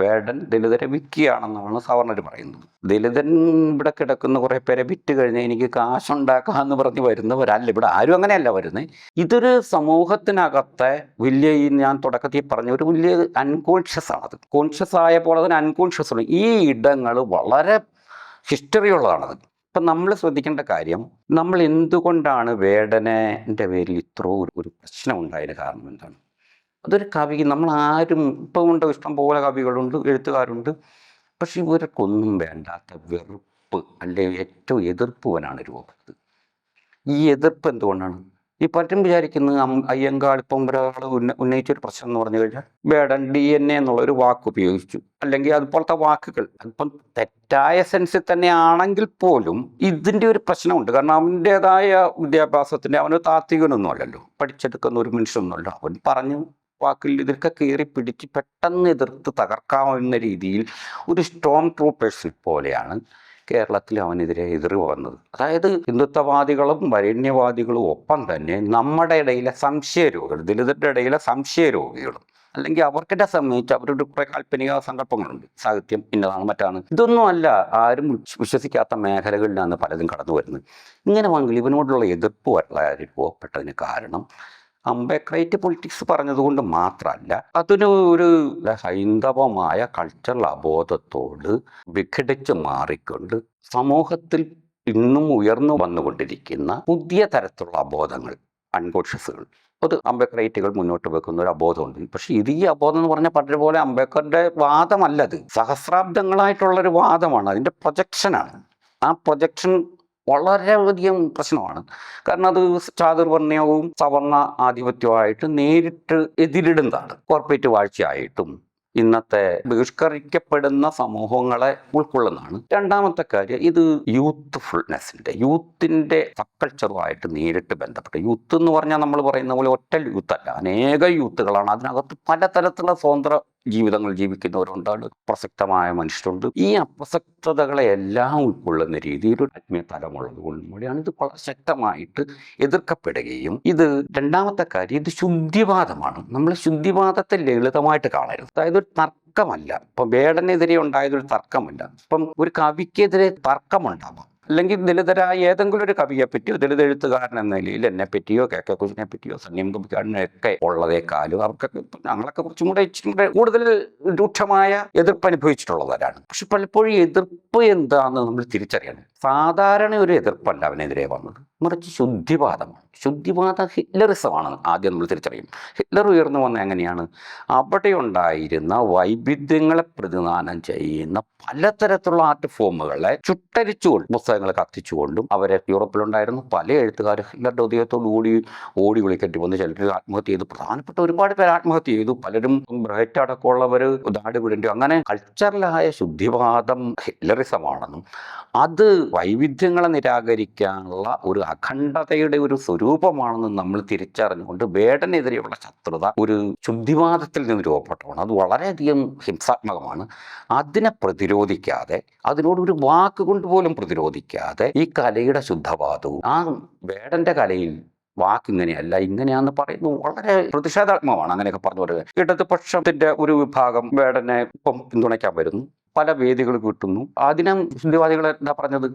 വേടൻ ദലിതരെ വിൽക്കുകയാണെന്നാണ് സവർണർ പറയുന്നത്. ദലിതൻ ഇവിടെ കിടക്കുന്ന കുറേ പേരെ വിറ്റ് കഴിഞ്ഞാൽ എനിക്ക് കാശുണ്ടാക്കാമെന്ന് പറഞ്ഞ് വരുന്നവരല്ല. ഇവിടെ ആരും അങ്ങനെയല്ല വരുന്നത് ഇതൊരു സമൂഹത്തിനകത്തെ വലിയ ഈ ഞാൻ തുടക്കത്തിൽ പറഞ്ഞ ഒരു വലിയ അൺകോൺഷ്യസ് ആണത് കോൺഷ്യസ് ആയ പോലെ തന്നെ അൺകോൺഷ്യസ് ആണ്. ഈ ഇടങ്ങൾ വളരെ ഹിസ്റ്ററി ഉള്ളതാണത് അപ്പം നമ്മൾ ശ്രദ്ധിക്കേണ്ട കാര്യം നമ്മൾ എന്തുകൊണ്ടാണ് വേടനെ പേരിൽ ഇത്ര ഒരു പ്രശ്നം ഉണ്ടായതിന് കാരണം എന്താണ്? അതൊരു കവി നമ്മൾ ആരും ഇപ്പം ഇഷ്ടം പോലെ കവികളുണ്ട് എഴുത്തുകാരുണ്ട്. പക്ഷെ ഇവർക്കൊന്നും വേണ്ടാത്ത വെറുപ്പ് അല്ലെ ഏറ്റവും എതിർപ്പുവനാണ് രൂപപ്പെട്ടത് ഈ എതിർപ്പ് എന്തുകൊണ്ടാണ്? ഈ പറ്റും വിചാരിക്കുന്നത് അയ്യങ്കാൾ ഇപ്പം ഒരാൾ ഉന്ന ഉന്നയിച്ചൊരു പ്രശ്നം എന്ന് പറഞ്ഞു കഴിഞ്ഞാൽ വേടൻ ഡി എൻ എ എന്നുള്ള ഒരു വാക്ക് ഉപയോഗിച്ചു. അല്ലെങ്കിൽ അതുപോലത്തെ വാക്കുകൾ അതിപ്പം തെറ്റായ സെൻസിൽ തന്നെ ആണെങ്കിൽ പോലും ഇതിന്റെ ഒരു പ്രശ്നമുണ്ട്. കാരണം അവന്റെതായ വിദ്യാഭ്യാസത്തിന്റെ അവന് താത്വികനൊന്നും അല്ലല്ലോ പഠിച്ചെടുക്കുന്ന ഒരു മനുഷ്യനൊന്നുമല്ല. അവൻ പറഞ്ഞു വാക്കിൽ ഇതൊക്കെ കയറി പിടിച്ച് പെട്ടെന്ന് എതിർത്ത് തകർക്കാവുന്ന രീതിയിൽ ഒരു സ്റ്റോം ട്രൂപ്പേഴ്സിൽ പോലെയാണ് കേരളത്തിൽ അവനെതിരെ എതിർ വന്നത്. അതായത് ഹിന്ദുത്വവാദികളും വരണ്യവാദികളും ഒപ്പം തന്നെ നമ്മുടെ ഇടയിലെ സംശയരോഗികൾ ദലിതരുടെ ഇടയിലെ സംശയരോഗികളും അല്ലെങ്കിൽ അവർക്കിടെ സംബന്ധിച്ച് അവരുടെ കുറേ കാൽപ്പനിക സങ്കല്പങ്ങളുണ്ട്. സാഹിത്യം ഇന്നതാണ് മറ്റാണ്. ഇതൊന്നും അല്ല ആരും വിശ്വ- വിശ്വസിക്കാത്ത മേഖലകളിലാണ് പലതും കടന്നു വരുന്നത് ഇങ്ങനെ വാങ്ങി ഇവനോടുള്ള എതിർപ്പ് വളരെ രൂപപ്പെട്ടതിന് കാരണം അംബേദ്കറേറ്റ് പൊളിറ്റിക്സ് പറഞ്ഞതുകൊണ്ട് മാത്രമല്ല അതിന് ഒരു ഹൈന്ദവമായ കൾച്ചറൽ അബോധത്തോട് വിഘടിച്ച് മാറിക്കൊണ്ട് സമൂഹത്തിൽ ഇന്നും ഉയർന്നു വന്നുകൊണ്ടിരിക്കുന്ന പുതിയ തരത്തിലുള്ള അബോധങ്ങൾ അൺകോൺഷ്യസുകൾ അത് അംബേദ്കറേറ്റുകൾ മുന്നോട്ട് വെക്കുന്ന ഒരു അബോധമുണ്ട് പക്ഷേ ഇത് ഈ അബോധം എന്ന് പറഞ്ഞാൽ പറഞ്ഞ പോലെ അംബേദ്കറിന്റെ വാദമല്ലത് സഹസ്രാബ്ദങ്ങളായിട്ടുള്ളൊരു വാദമാണ്. അതിന്റെ പ്രൊജക്ഷനാണ് ആ പ്രൊജക്ഷൻ വളരെയധികം പ്രശ്നമാണ്. കാരണം അത് ചാതുർവർണയവും സവർണ ആധിപത്യവുമായിട്ട് നേരിട്ട് എതിരിടുന്നതാണ്. കോർപ്പറേറ്റ് വാഴ്ചയായിട്ടും ഇന്നത്തെ ബഹിഷ്കരിക്കപ്പെടുന്ന സമൂഹങ്ങളെ ഉൾക്കൊള്ളുന്നതാണ്. രണ്ടാമത്തെ കാര്യം ഇത് യൂത്ത്ഫുൾനെസ്സിന്റെ യൂത്തിന്റെ സക്കൾച്ചറുമായിട്ട് നേരിട്ട് ബന്ധപ്പെട്ട് യൂത്ത് എന്ന് പറഞ്ഞാൽ നമ്മൾ പറയുന്ന പോലെ ഒറ്റ യൂത്തല്ല അനേക യൂത്തുകളാണ് അതിനകത്ത് പലതരത്തിലുള്ള സ്വതന്ത്ര ജീവിതങ്ങൾ ജീവിക്കുന്നവരുണ്ട് പ്രസക്തമായ മനുഷ്യരുണ്ട്. ഈ അപ്രസക്തതകളെ എല്ലാം ഉൾക്കൊള്ളുന്ന രീതിയിൽ ഒരു ആത്മീയ തലമുള്ളത് കൊണ്ടും കൂടിയാണ് ഇത് വളരെ ശക്തമായിട്ട് എതിർക്കപ്പെടുകയും ഇത് രണ്ടാമത്തെ കാര്യം ഇത് ശുദ്ധിവാദമാണ്. നമ്മൾ ശുദ്ധിവാദത്തെ ലളിതമായിട്ട് കാണരുത്. അതായത് ഒരു തർക്കമല്ല. ഇപ്പം വേടനെതിരെ ഉണ്ടായതൊരു തർക്കമല്ല. ഇപ്പം ഒരു കവിക്കെതിരെ തർക്കമുണ്ടാവാം. അല്ലെങ്കിൽ ദലിതരായ ഏതെങ്കിലും ഒരു കവിയെ പറ്റിയോ ദലിത് എഴുത്തുകാരൻ എന്ന നിലയിൽ എന്നെ പറ്റിയോ കെ കെ കുഞ്ഞിനെ പറ്റിയോ സന്യം കവിക്കാരനെയൊക്കെ ഉള്ളതേക്കാളും അവർക്കൊക്കെ ഞങ്ങളൊക്കെ കുറച്ചും കൂടെ ഇച്ചിരി കൂടെ കൂടുതൽ രൂക്ഷമായ എതിർപ്പ് അനുഭവിച്ചിട്ടുള്ളവരാണ്. പക്ഷെ പലപ്പോഴും എതിർപ്പ് എന്താണെന്ന് നമ്മൾ തിരിച്ചറിയണം. സാധാരണ ഒരു എതിർപ്പല്ല അവനെതിരെ വന്നത്. മറിച്ച് ശുദ്ധിവാദമാണ്. ശുദ്ധിവാദ ഹിറ്റ്ലറിസമാണ് ആദ്യം നമ്മൾ തിരിച്ചറിയും. ഹിറ്റ്ലർ ഉയർന്നു വന്ന എങ്ങനെയാണ്? അവിടെ ഉണ്ടായിരുന്ന വൈവിധ്യങ്ങളെ പ്രതിദാനം ചെയ്യുന്ന പലതരത്തിലുള്ള ആർട്ട് ഫോമുകളെ ചുട്ടരിച്ചുകൊണ്ട് പുസ്തകങ്ങൾ കത്തിച്ചുകൊണ്ടും അവരെ യൂറോപ്പിലുണ്ടായിരുന്ന പല എഴുത്തുകാർ ഹിറ്റ്ലറുടെ ഉദയത്തോടു കൂടി ഓടി വിളിക്കേണ്ടി വന്ന്. ചിലർ ആത്മഹത്യ ചെയ്തു. പ്രധാനപ്പെട്ട ഒരുപാട് പേർ ആത്മഹത്യ ചെയ്തു. പലരും ബ്രഹറ്റ് അടക്കമുള്ളവർ ഉദാടി വിടേണ്ടി അങ്ങനെ കൾച്ചറലായ ശുദ്ധിവാദം ഹിറ്റ്ലറിസമാണെന്നും അത് വൈവിധ്യങ്ങളെ നിരാകരിക്കാനുള്ള ഒരു അഖണ്ഡതയുടെ ഒരു സ്വരൂപമാണെന്ന് നമ്മൾ തിരിച്ചറിഞ്ഞുകൊണ്ട് വേടനെതിരെയുള്ള ശത്രുത ഒരു ശുദ്ധിവാദത്തിൽ നിന്ന് രൂപപ്പെട്ടതാണ്. അത് വളരെയധികം ഹിംസാത്മകമാണ്. അതിനെ പ്രതിരോധിക്കാതെ അതിനോട് ഒരു വാക്ക് കൊണ്ട് പോലും പ്രതിരോധിക്കാതെ ഈ കലയുടെ ശുദ്ധവാദവും ആ വേടന്റെ കലയിൽ വാക്ക് ഇങ്ങനെയല്ല ഇങ്ങനെയാന്ന് പറയുന്നു വളരെ പ്രതിഷേധാത്മകമാണ്. അങ്ങനെയൊക്കെ പറഞ്ഞു വരുന്നത് ഇടതുപക്ഷത്തിന്റെ ഒരു വിഭാഗം വേടനെ ഇപ്പം പിന്തുണയ്ക്കാൻ വരുന്നു. പല വേദികൾ കിട്ടുന്നു. ആദ്യം ഹിന്ദുവാദികൾ എന്താ പറഞ്ഞത്?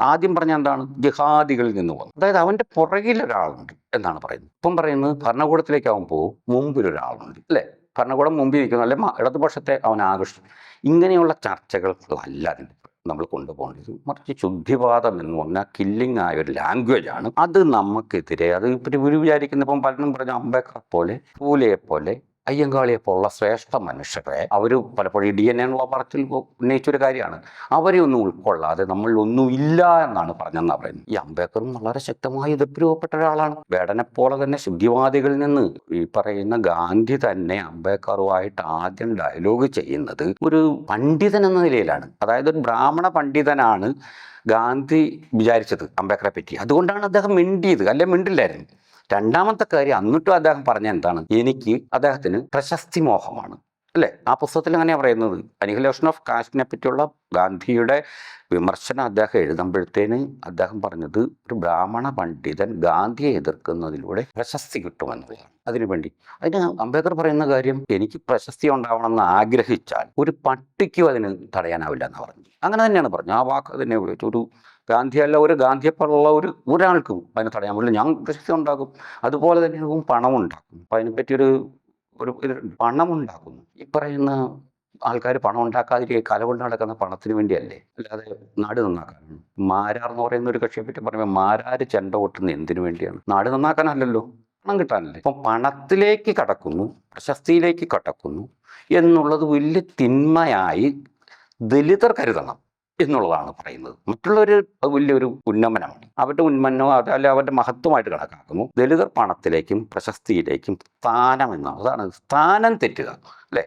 ആദ്യം പറഞ്ഞ എന്താണ്? ജിഹാദികളിൽ നിന്ന് വന്നു. അതായത് അവന്റെ പുറകിൽ ഒരാളുണ്ട് എന്നാണ് പറയുന്നത്. ഇപ്പം പറയുന്നത് ഭരണകൂടത്തിലേക്ക് പോകും മുമ്പിൽ ഒരാളുണ്ട് അല്ലേ? ഭരണകൂടം മുമ്പിൽ നിൽക്കുന്നു. അല്ലെ ഇടതുപക്ഷത്തെ അവൻ ആകർഷിക്കും ഇങ്ങനെയുള്ള ചർച്ചകളല്ല അതിന്റെ നമ്മൾ കൊണ്ടുപോകേണ്ടത്. മറിച്ച് ശുദ്ധിവാദം എന്ന് പറഞ്ഞാൽ കില്ലിംഗ് ആയ ഒരു ലാംഗ്വേജ് ആണ്. അത് നമുക്കെതിരെ അത് ഇപ്പം ഒരു വിചാരിക്കുന്ന ഇപ്പം പലരും പറഞ്ഞ അംബേദ്കർ പോലെ പൂലയെ പോലെ അയ്യങ്കാളിയെ പോലുള്ള ശ്രേഷ്ഠ മനുഷ്യരെ അവർ പലപ്പോഴും ഡി എൻ എന്നുള്ള പറച്ചിൽ ഉന്നയിച്ചൊരു കാര്യമാണ്. അവരെ ഒന്നും ഉൾക്കൊള്ളാതെ നമ്മൾ ഒന്നും ഇല്ല എന്നാണ് പറഞ്ഞെന്നാണ് പറയുന്നത്. ഈ അംബേദ്കറും വളരെ ശക്തമായി എതിർപ്പിരൂപപ്പെട്ട ഒരാളാണ്. വേടനെ പോലെ തന്നെ ശുദ്ധിവാദികളിൽ നിന്ന് ഈ പറയുന്ന ഗാന്ധി തന്നെ അംബേദ്കറുമായിട്ട് ആദ്യം ഡയലോഗ് ചെയ്യുന്നത് ഒരു പണ്ഡിതൻ എന്ന നിലയിലാണ്. അതായത് ഒരു ബ്രാഹ്മണ പണ്ഡിതനാണ് ഗാന്ധി വിചാരിച്ചത് അംബേദ്കറെ പറ്റി. അതുകൊണ്ടാണ് അദ്ദേഹം മിണ്ടിയത്. അല്ലെ? മിണ്ടില്ലായിരുന്നു. രണ്ടാമത്തെ കാര്യം അന്നിട്ടും അദ്ദേഹം പറഞ്ഞ എന്താണ്? എനിക്ക് അദ്ദേഹത്തിന് പ്രശസ്തി മോഹമാണ്. അല്ലേ? ആ പുസ്തകത്തിൽ അങ്ങനെയാണ് പറയുന്നത്. അനിഹിലേഷൻ ഓഫ് കാസ്റ്റിനെ പറ്റിയുള്ള ഗാന്ധിയുടെ വിമർശനം അദ്ദേഹം എഴുതുമ്പോഴത്തേന് അദ്ദേഹം പറഞ്ഞത് ഒരു ബ്രാഹ്മണ പണ്ഡിതൻ ഗാന്ധിയെ എതിർക്കുന്നതിലൂടെ പ്രശസ്തി കിട്ടുമെന്നുള്ളതാണ് അതിനുവേണ്ടി അതിന് അംബേദ്കർ പറയുന്ന കാര്യം എനിക്ക് പ്രശസ്തി ഉണ്ടാവണമെന്ന് ആഗ്രഹിച്ചാൽ ഒരു പട്ടിക്കും അതിന് തടയാനാവില്ല എന്ന് പറഞ്ഞു അങ്ങനെ തന്നെയാണ് പറഞ്ഞു ആ വാക്ക് തന്നെ ഒരു ഗാന്ധിയല്ല ഒരു ഗാന്ധിയെപ്പോലുള്ള ഒരു ഒരാൾക്കും അതിനെ തടയാൻ പറ്റില്ല. ഞാൻ പ്രശസ്തി ഉണ്ടാക്കും അതുപോലെ തന്നെ അതും പണം ഉണ്ടാക്കും അപ്പം അതിനെപ്പറ്റി ഒരു ഒരു പണം ഉണ്ടാക്കുന്നു ഈ പറയുന്ന ആൾക്കാർ പണം ഉണ്ടാക്കാതിരിക്കെ കല കൊണ്ട് നടക്കുന്ന പണത്തിന് വേണ്ടിയല്ലേ? അല്ലാതെ നാട് നന്നാക്കാനാണ്. മാരാർ എന്ന് പറയുന്ന ഒരു കക്ഷിയെ പറ്റി പറയുമ്പോൾ മാരാര് ചെണ്ട കൊട്ടുന്ന എന്തിനു വേണ്ടിയാണ്? നാട് നന്നാക്കാനല്ലല്ലോ. പണം കിട്ടാനല്ലേ. അപ്പം പണത്തിലേക്ക് കടക്കുന്നു പ്രശസ്തിയിലേക്ക് കടക്കുന്നു എന്നുള്ളത് വലിയ തിന്മയായി ദലിതർ കരുതണം. എന്നുള്ളതാണ് പറയുന്നത്. മറ്റുള്ളവർ വലിയൊരു ഉന്നമനമാണ്. അവരുടെ ഉന്മനോ അതല്ല അവരുടെ മഹത്വമായിട്ട് കണക്കാക്കുന്നു. ദലിതർ പണത്തിലേക്കും പ്രശസ്തിയിലേക്കും സ്ഥാനം എന്നാണ്. അതാണ് സ്ഥാനം തെറ്റുക അല്ലേ?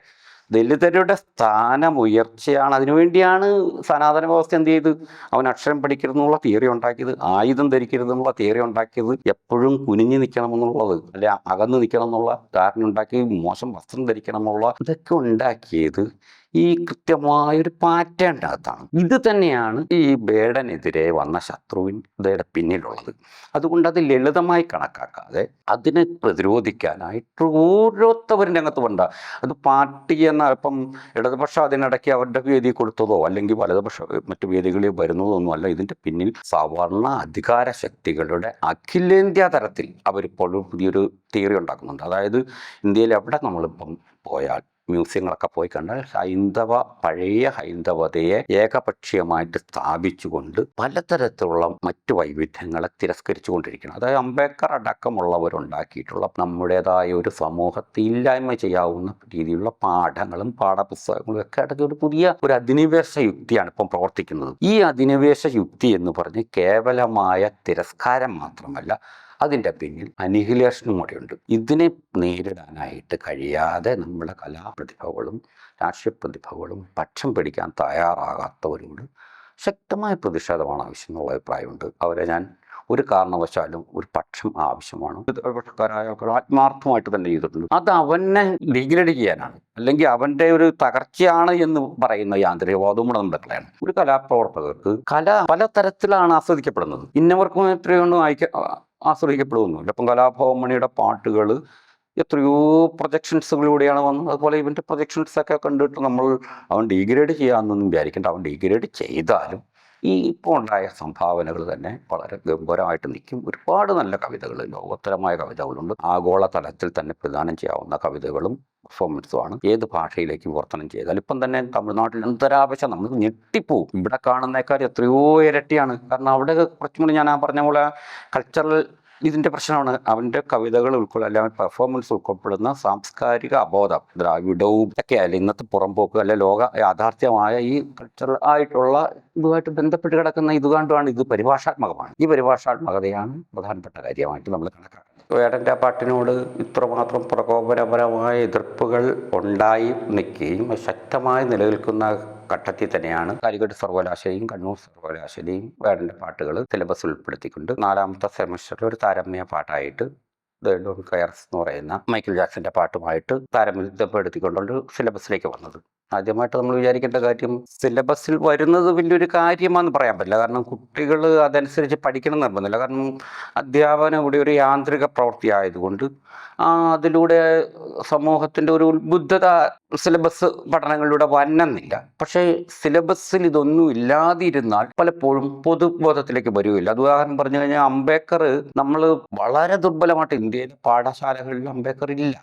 ദലിതരുടെ സ്ഥാനം ഉയർച്ചയാണ്. അതിനുവേണ്ടിയാണ് സനാതന വ്യവസ്ഥ എന്ത് ചെയ്ത്? അവൻ അക്ഷരം പഠിക്കരുതെന്നുള്ള തിയറി ഉണ്ടാക്കിയത് ആയുധം ധരിക്കരുതെന്നുള്ള തിയറി ഉണ്ടാക്കിയത് എപ്പോഴും കുനിഞ്ഞു നിൽക്കണം എന്നുള്ളത് അല്ലെ അകന്ന് നിൽക്കണം എന്നുള്ള ധാരണ ഉണ്ടാക്കി മോശം വസ്ത്രം ധരിക്കണം എന്നുള്ള ഇതൊക്കെ ഉണ്ടാക്കിയത് ഈ കൃത്യമായൊരു പാറ്റേണിനകത്താണ് ഇത് തന്നെയാണ് ഈ ബേഡനെതിരെ വന്ന ശത്രുവിന്റെ പിന്നിലുള്ളത്. അതുകൊണ്ട് അത് ലളിതമായി കണക്കാക്കാതെ അതിനെ പ്രതിരോധിക്കാനായിട്ട് ഓരോരുത്തവരും രംഗത്ത് വേണ്ട. അത് പാർട്ടി എന്ന ഇപ്പം ഇടതുപക്ഷം അതിനിടയ്ക്ക് അവരുടെ വേദി കൊടുത്തതോ അല്ലെങ്കിൽ വലതുപക്ഷ മറ്റു വേദികളിൽ വരുന്നതോ ഒന്നും അല്ല. ഇതിന്റെ പിന്നിൽ സവർണ അധികാര ശക്തികളുടെ അഖിലേന്ത്യാ തലത്തിൽ അവരിപ്പോഴും പുതിയൊരു തിയറി ഉണ്ടാക്കുന്നുണ്ട്. അതായത് ഇന്ത്യയിൽ എവിടെ നമ്മളിപ്പം പോയാൽ മ്യൂസിയങ്ങളൊക്കെ പോയി കണ്ടാൽ ഹൈന്ദവ പഴയ ഹൈന്ദവതയെ ഏകപക്ഷീയമായിട്ട് സ്ഥാപിച്ചുകൊണ്ട് പലതരത്തിലുള്ള മറ്റു വൈവിധ്യങ്ങളെ തിരസ്കരിച്ചു കൊണ്ടിരിക്കണം അതായത് അംബേദ്കർ അടക്കമുള്ളവരുണ്ടാക്കിയിട്ടുള്ള നമ്മുടേതായ ഒരു സമൂഹത്തെ ഇല്ലായ്മ ചെയ്യാവുന്ന രീതിയിലുള്ള പാഠങ്ങളും പാഠപുസ്തകങ്ങളും ഒക്കെ അടക്കി ഒരു പുതിയ ഒരു അധിനിവേശ യുക്തിയാണ് ഇപ്പം പ്രവർത്തിക്കുന്നത്. ഈ അധിനിവേശ യുക്തി എന്ന് പറഞ്ഞ് കേവലമായ തിരസ്കാരം മാത്രമല്ല അതിന്റെ പിന്നിൽ അനിഹിലേഷനും കൂടെയുണ്ട് ഇതിനെ നേരിടാനായിട്ട് കഴിയാതെ നമ്മുടെ കലാപ്രതിഭകളും രാഷ്ട്രീയ പ്രതിഭകളും പക്ഷം പിടിക്കാൻ തയ്യാറാകാത്തവരോട് ശക്തമായ പ്രതിഷേധമാണ് ആവശ്യം എന്നുള്ള അഭിപ്രായമുണ്ട്. അവരെ ഞാൻ ഒരു കാരണവശാലും ഒരു പക്ഷം ആവശ്യമാണ്. പക്ഷക്കാരായ ആത്മാർത്ഥമായിട്ട് തന്നെ ചെയ്തിട്ടുണ്ട് അത് അവനെ ഡിഗ്രേഡ് ചെയ്യാനാണ്. അല്ലെങ്കിൽ അവന്റെ ഒരു തകർച്ചയാണ് എന്ന് പറയുന്ന യാന്ത്രികവാദവും കൂടെ നമ്മുടെ ഒരു കലാപ്രവർത്തകർക്ക് കല പലതരത്തിലാണ് ആസ്വദിക്കപ്പെടുന്നത്. ഇന്നവർക്കും എത്രയൊന്നും അയക്ക ആസ്വദിക്കപ്പെടുന്നില്ല അപ്പം കലാഭവൻ മണിയുടെ പാട്ടുകൾ എത്രയോ പ്രൊജക്ഷൻസുകളിലൂടെയാണ് വന്നത്. അതുപോലെ ഇവന്റെ പ്രൊജക്ഷൻസ് ഒക്കെ കണ്ടിട്ട് നമ്മൾ അവൻ ഡീഗ്രേഡ് ചെയ്യാമെന്നൊന്നും വിചാരിക്കേണ്ട. അവൻ ഡീഗ്രേഡ് ചെയ്താലും ഈ ഇപ്പോൾ ഉണ്ടായ സംഭാവനകൾ തന്നെ വളരെ ഗംഭീരമായിട്ട് നിൽക്കും. ഒരുപാട് നല്ല കവിതകൾ ലോകോത്തരമായ കവിതകളുണ്ട്. ആഗോള തലത്തിൽ തന്നെ പ്രദാനം ചെയ്യാവുന്ന കവിതകളും പെർഫോമൻസുമാണ് ഏത് ഭാഷയിലേക്ക് വിവർത്തനം ചെയ്താൽ ഇപ്പം തന്നെ തമിഴ്നാട്ടിൽ അന്തരാപേക്ഷ നമ്മൾ ഞെട്ടിപ്പോവും. ഇവിടെ കാണുന്നേക്കാൾ എത്രയോ ഇരട്ടിയാണ്. കാരണം അവിടെ കുറച്ചും കൂടി ഞാൻ ആ പറഞ്ഞ പോലെ കൾച്ചറൽ ഇതിന്റെ പ്രശ്നമാണ്. അവന്റെ കവിതകൾ ഉൾക്കൊള്ളുക അല്ലെങ്കിൽ പെർഫോമൻസ് ഉൾക്കൊള്ളുന്ന സാംസ്കാരിക അബോധം ദ്രാവിഡവും ഒക്കെ അല്ല ഇന്നത്തെ പുറംപോക്ക് അല്ലെ ലോക യാഥാർത്ഥ്യമായ ഈ കൾച്ചറൽ ആയിട്ടുള്ള ഇതുമായിട്ട് ബന്ധപ്പെട്ട് കിടക്കുന്ന ഇതുകൊണ്ടാണ് ഇത് പരിഭാഷാത്മകമാണ്. ഈ പരിഭാഷാത്മകതയാണ് പ്രധാനപ്പെട്ട കാര്യമായിട്ട് നമ്മൾ കണക്കാക്കുന്നത്. വേടന്റെ പാട്ടിനോട് ഇത്രമാത്രം പ്രകോപനപരമായ എതിർപ്പുകൾ ഉണ്ടായി നിൽക്കുകയും ശക്തമായി നിലനിൽക്കുന്ന ഘട്ടത്തിൽ തന്നെയാണ് കാലിക്കറ്റ് സർവകലാശാലയും കണ്ണൂർ സർവകലാശാലയും വേടന്റെ പാട്ടുകൾ സിലബസ് ഉൾപ്പെടുത്തിക്കൊണ്ട് നാലാമത്തെ സെമസ്റ്ററിൽ ഒരു താരമ്യ പാട്ടായിട്ട് കെയർസ് എന്ന് പറയുന്ന മൈക്കിൾ ജാക്സന്റെ പാട്ടുമായിട്ട് താരമ്യപ്പെടുത്തിക്കൊണ്ടുള്ള സിലബസിലേക്ക് വന്നത്. ആദ്യമായിട്ട് നമ്മൾ വിചാരിക്കേണ്ട കാര്യം സിലബസിൽ വരുന്നത് വലിയൊരു കാര്യമാണെന്ന് പറയാൻ പറ്റില്ല. കാരണം കുട്ടികൾ അതനുസരിച്ച് പഠിക്കണം നിർബന്ധമില്ല. കാരണം അധ്യാപനം ഇവിടെ ഒരു യാന്ത്രിക പ്രവൃത്തി ആയതുകൊണ്ട് അതിലൂടെ സമൂഹത്തിന്റെ ഒരു ഉത്ബുദ്ധത സിലബസ് പഠനങ്ങളിലൂടെ വന്നെന്നില്ല. പക്ഷേ സിലബസിൽ ഇതൊന്നും ഇല്ലാതിരുന്നാൽ പലപ്പോഴും പൊതുബോധത്തിലേക്ക് വരികയില്ല. അത് ഉദാഹരണം പറഞ്ഞു കഴിഞ്ഞാൽ അംബേദ്കർ നമ്മൾ വളരെ ദുർബലമായിട്ട് ഇന്ത്യയിലെ പാഠശാലകളിൽ അംബേദ്കർ ഇല്ല.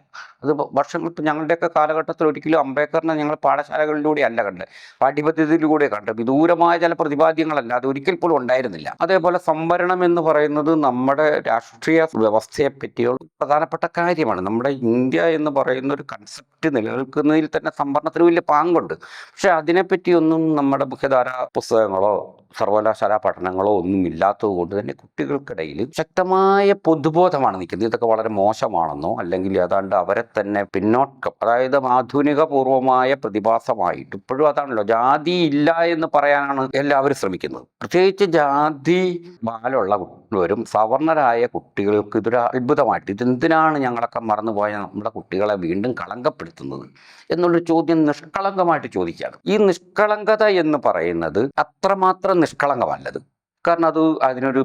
അത് വർഷങ്ങൾ ഇപ്പം ഞങ്ങളുടെയൊക്കെ കാലഘട്ടത്തിൽ ഒരിക്കലും അംബേദ്കറിനെ ഞങ്ങൾ പാഠശാലകളിലൂടെ അല്ല കണ്ട് പാഠ്യപദ്ധതിയിലൂടെ കണ്ട് വിദൂരമായ ചില പ്രതിപാദ്യങ്ങളല്ല അത് ഒരിക്കൽ പോലും ഉണ്ടായിരുന്നില്ല. അതേപോലെ സംവരണം എന്ന് പറയുന്നത് നമ്മുടെ രാഷ്ട്രീയ വ്യവസ്ഥയെ പറ്റിയുള്ള പ്രധാനപ്പെട്ട കാര്യമാണ്. നമ്മുടെ ഇന്ത്യ എന്ന് പറയുന്ന ഒരു കൺസെപ്റ്റ് നിലനിൽക്കുന്നതിൽ തന്നെ സംവരണത്തിന് വലിയ പാങ്കുണ്ട്. പക്ഷെ അതിനെപ്പറ്റിയൊന്നും നമ്മുടെ മുഖ്യധാര പുസ്തകങ്ങളോ സർവകലാശാല പഠനങ്ങളോ ഒന്നും ഇല്ലാത്തത് കൊണ്ട് തന്നെ കുട്ടികൾക്കിടയിൽ ശക്തമായ പൊതുബോധമാണ് നിൽക്കുന്നത്. ഇതൊക്കെ വളരെ മോശമാണെന്നോ അല്ലെങ്കിൽ ഏതാണ്ട് അവരെ തന്നെ പിന്നോക്കം അതായത് ആധുനിക പൂർവമായ പ്രതിഭാസമായിട്ട് ഇപ്പോഴും അതാണല്ലോ ജാതി ഇല്ല എന്ന് പറയാനാണ് എല്ലാവരും ശ്രമിക്കുന്നത്. പ്രത്യേകിച്ച് ജാതി ബാലുള്ള കുട്ടികളും സവർണരായ കുട്ടികൾക്ക് ഇതൊരു അത്ഭുതമായിട്ട് ഇതെന്തിനാണ് ഞങ്ങളൊക്കെ മറന്നുപോയ നമ്മുടെ കുട്ടികളെ വീണ്ടും കളങ്കപ്പെടുത്തുന്നത് എന്നുള്ളൊരു ചോദ്യം നിഷ്കളങ്കമായിട്ട് ചോദിക്കുകയാണ്. ഈ നിഷ്കളങ്കത എന്ന് പറയുന്നത് അത്രമാത്രം നിഷ്കളങ്കമല്ലത് കാരണം അത് അതിനൊരു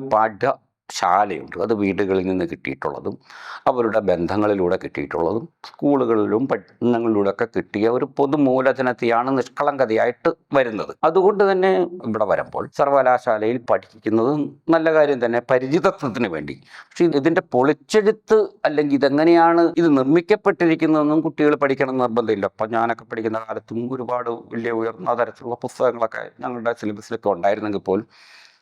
പാഠ്യശാലയുണ്ട് അത് വീടുകളിൽ നിന്ന് കിട്ടിയിട്ടുള്ളതും അവരുടെ ബന്ധങ്ങളിലൂടെ കിട്ടിയിട്ടുള്ളതും സ്കൂളുകളിലും പഠനങ്ങളിലൂടെ ഒക്കെ കിട്ടിയ ഒരു പൊതുമൂലധനത്തെയാണ് നിഷ്കളങ്കതയായിട്ട് വരുന്നത്. അതുകൊണ്ട് തന്നെ ഇവിടെ വരുമ്പോൾ സർവകലാശാലയിൽ പഠിക്കുന്നത് നല്ല കാര്യം തന്നെ പരിചിതത്വത്തിന് വേണ്ടി. പക്ഷെ ഇതിന്റെ പൊളിച്ചെഴുത്ത് അല്ലെങ്കിൽ ഇതെങ്ങനെയാണ് ഇത് നിർമ്മിക്കപ്പെട്ടിരിക്കുന്നതെന്നും കുട്ടികൾ പഠിക്കണം എന്ന് നിർബന്ധമില്ല. അപ്പം ഞാനൊക്കെ പഠിക്കുന്ന കാലത്തും ഒരുപാട് വലിയ ഉയർന്ന തരത്തിലുള്ള പുസ്തകങ്ങളൊക്കെ ഞങ്ങളുടെ സിലബസിലൊക്കെ ഉണ്ടായിരുന്നെങ്കിൽ പോലും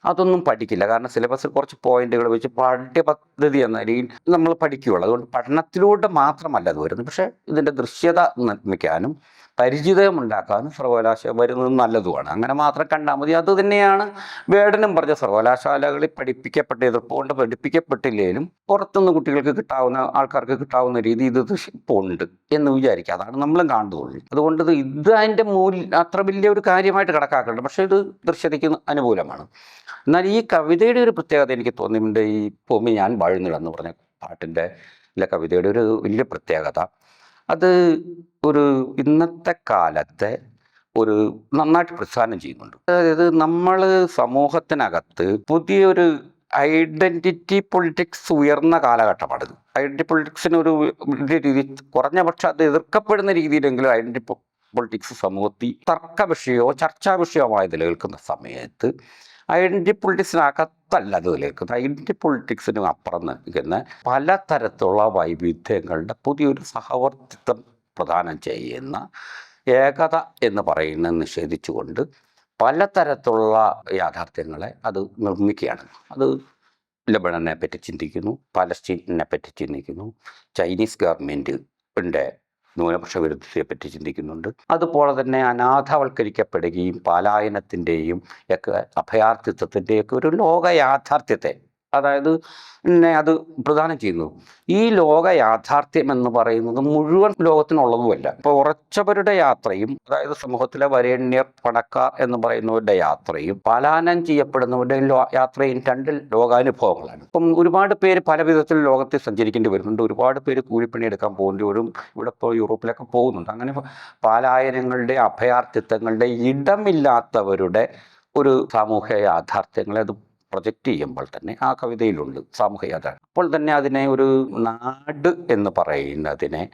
അതൊന്നും പഠിക്കില്ല. കാരണം സിലബസ് കുറച്ച് പോയിന്റുകൾ വെച്ച് പാഠ്യപദ്ധതി എന്ന രീതിയിൽ നമ്മൾ പഠിക്കുകയുള്ളൂ അതുകൊണ്ട് പഠനത്തിലൂടെ മാത്രമല്ല അത് വരുന്നത് പക്ഷേ ഇതിന്റെ ദൃശ്യത നിർമ്മിക്കാനും പരിചിതം ഉണ്ടാക്കാനും സർവകലാശാല വരുന്നത് നല്ലതുമാണ്. അങ്ങനെ മാത്രം കണ്ടാൽ മതി. അത് തന്നെയാണ് വേടനും പറഞ്ഞ സർവകലാശാലകളിൽ പഠിപ്പിക്കപ്പെട്ട എതിർപ്പുകൊണ്ട് പഠിപ്പിക്കപ്പെട്ടില്ലെങ്കിലും പുറത്തുനിന്ന് കുട്ടികൾക്ക് കിട്ടാവുന്ന ആൾക്കാർക്ക് കിട്ടാവുന്ന രീതി ഇത് ഇപ്പോൾ ഉണ്ട് എന്ന് വിചാരിക്കുക. അതാണ് നമ്മളും കാണുന്നത്. അതുകൊണ്ട് ഇത് ഇത് അതിന്റെ മൂല്യം അത്ര വലിയ ഒരു കാര്യമായിട്ട് കണക്കാക്കുന്നുണ്ട് പക്ഷേ ഇത് ദൃശ്യതയ്ക്ക് അനുകൂലമാണ്. എന്നാൽ ഈ കവിതയുടെ ഒരു പ്രത്യേകത എനിക്ക് തോന്നിയിട്ടുണ്ട്. ഈ ഭൂമി ഞാൻ വാഴുന്നില്ലെന്ന് പറഞ്ഞ പാട്ടിന്റെ കവിതയുടെ ഒരു വലിയ പ്രത്യേകത. അത് ഒരു ഇന്നത്തെ കാലത്തെ ഒരു നന്നായിട്ട് പ്രസ്ഥാനം ചെയ്യുന്നുണ്ട്. അതായത് നമ്മൾ സമൂഹത്തിനകത്ത് പുതിയൊരു ഐഡന്റിറ്റി പൊളിറ്റിക്സ് ഉയർന്ന കാലഘട്ടമാണിത് ഐഡന്റിറ്റി പൊളിറ്റിക്സിന് ഒരു വലിയ രീതി കുറഞ്ഞ പക്ഷെ അത് എതിർക്കപ്പെടുന്ന രീതിയിലെങ്കിലും ഐഡന്റിറ്റി പൊളിറ്റിക്സ് സമൂഹത്തിൽ തർക്ക വിഷയമോ ചർച്ചാ വിഷയമായി നിലനിൽക്കുന്ന സമയത്ത് ഐഡന്റിറ്റി പൊളിറ്റിക്സിനകത്തല്ല അത് നിലനിൽക്കുന്നത് ഐഡന്റിറ്റി പൊളിറ്റിക്സിന് അപ്പുറം നിൽക്കുന്ന പലതരത്തിലുള്ള വൈവിധ്യങ്ങളുടെ പുതിയൊരു സഹവർത്തിത്വം പ്രദാനം ചെയ്യുന്ന ഏകത എന്ന് പറയുന്നത് നിഷേധിച്ചുകൊണ്ട് പലതരത്തിലുള്ള യാഥാർത്ഥ്യങ്ങളെ അത് നിർമ്മിക്കുകയാണ്. അത് ലബണനെ പറ്റി ചിന്തിക്കുന്നു പലസ്തീനെ പറ്റി ചിന്തിക്കുന്നു ചൈനീസ് ഗവൺമെന്റിന്റെ ന്യൂനപക്ഷ വിരുദ്ധതയെ പറ്റി ചിന്തിക്കുന്നുണ്ട്. അതുപോലെ തന്നെ അനാഥവൽക്കരിക്കപ്പെടുകയും പലായനത്തിന്റെയും ഒക്കെ അഭയാർത്ഥിത്വത്തിന്റെയൊക്കെ ഒരു ലോക യാഥാർത്ഥ്യത്തെ അതായത് അത് പ്രദാനം ചെയ്യുന്നു. ഈ ലോക യാഥാർത്ഥ്യം എന്ന് പറയുന്നത് മുഴുവൻ ലോകത്തിനുള്ളതുമല്ല. ഇപ്പോൾ ഉറച്ചവരുടെ യാത്രയും അതായത് സമൂഹത്തിലെ വരേണ്യർ പണക്കാർ എന്ന് പറയുന്നവരുടെ യാത്രയും പലാനം ചെയ്യപ്പെടുന്നവരുടെ യാത്രയും രണ്ട് ലോകാനുഭവങ്ങളാണ്. ഇപ്പം ഒരുപാട് പേര് പല വിധത്തിൽ ലോകത്തിൽ സഞ്ചരിക്കേണ്ടി വരുന്നുണ്ട്. ഒരുപാട് പേര് കൂലിപ്പണി എടുക്കാൻ പോകേണ്ടി വരും. ഇവിടെ ഇപ്പോൾ യൂറോപ്പിലൊക്കെ പോകുന്നുണ്ട്. അങ്ങനെ പാലായനങ്ങളുടെ അഭയാർത്ഥിത്വങ്ങളുടെ ഇടമില്ലാത്തവരുടെ ഒരു സാമൂഹ്യ യാഥാർത്ഥ്യങ്ങളെ അത് പ്രൊജക്റ്റ് ചെയ്യുമ്പോൾ തന്നെ ആ കവിതയിലുണ്ട് സാമൂഹ്യ യാഥാർത്ഥ്യം. അപ്പോൾ തന്നെ അതിനെ ഒരു നാട് എന്ന് പറയുന്നതിനെ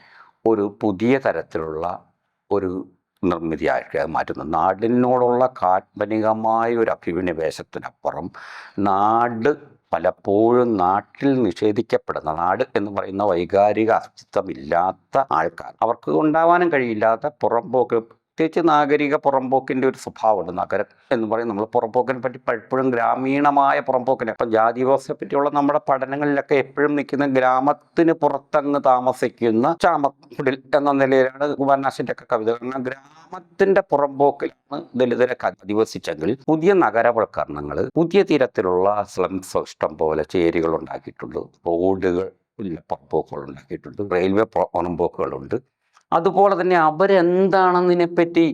ഒരു പുതിയ തരത്തിലുള്ള ഒരു നിർമ്മിതിയായിട്ട് മാറ്റുന്നു നാടിനോടുള്ള കാൽപ്പനികമായ ഒരു അഭിനിവേശത്തിനപ്പുറം നാട് പലപ്പോഴും നാട്ടിൽ നിഷേധിക്കപ്പെടുന്ന നാട് എന്ന് പറയുന്ന വൈകാരിക അസ്തിത്വമില്ലാത്ത ആൾക്കാർ. അവർക്ക് ഉണ്ടാവാനും കഴിയില്ലാത്ത പുറംപോക്ക് പ്രത്യേകിച്ച് നാഗരിക പുറംപോക്കിന്റെ ഒരു സ്വഭാവമുണ്ട് നഗരം എന്ന് പറയും. നമ്മൾ പുറംപോക്കിനെ പറ്റി പലപ്പോഴും ഗ്രാമീണമായ പുറംപോക്കിനെ ഇപ്പം ജാതി വ്യവസ്ഥയെ പറ്റിയുള്ള നമ്മുടെ പഠനങ്ങളിലൊക്കെ എപ്പോഴും നിൽക്കുന്ന ഗ്രാമത്തിന് പുറത്തങ്ങ് താമസിക്കുന്ന ചാമക്കുടിൽ എന്ന നിലയിലാണ് കുമാരനാശിന്റെ ഒക്കെ കവിത. കാരണം ഗ്രാമത്തിന്റെ പുറംപോക്കിലാണ് ദലിതരൊക്കെ അധിവസിച്ചെങ്കിൽ പുതിയ നഗരവൽക്കരണങ്ങൾ പുതിയ തീരത്തിലുള്ള സ്ലംസ് ഇഷ്ടം പോലെ ചേരികൾ ഉണ്ടാക്കിയിട്ടുണ്ട് റോഡുകൾ പുറംപോക്കുകൾ ഉണ്ടാക്കിയിട്ടുണ്ട്. റെയിൽവേ പുറംപോക്കുകളുണ്ട്. അതുപോലെ തന്നെ അവരെന്താണെന്നതിനെപ്പറ്റി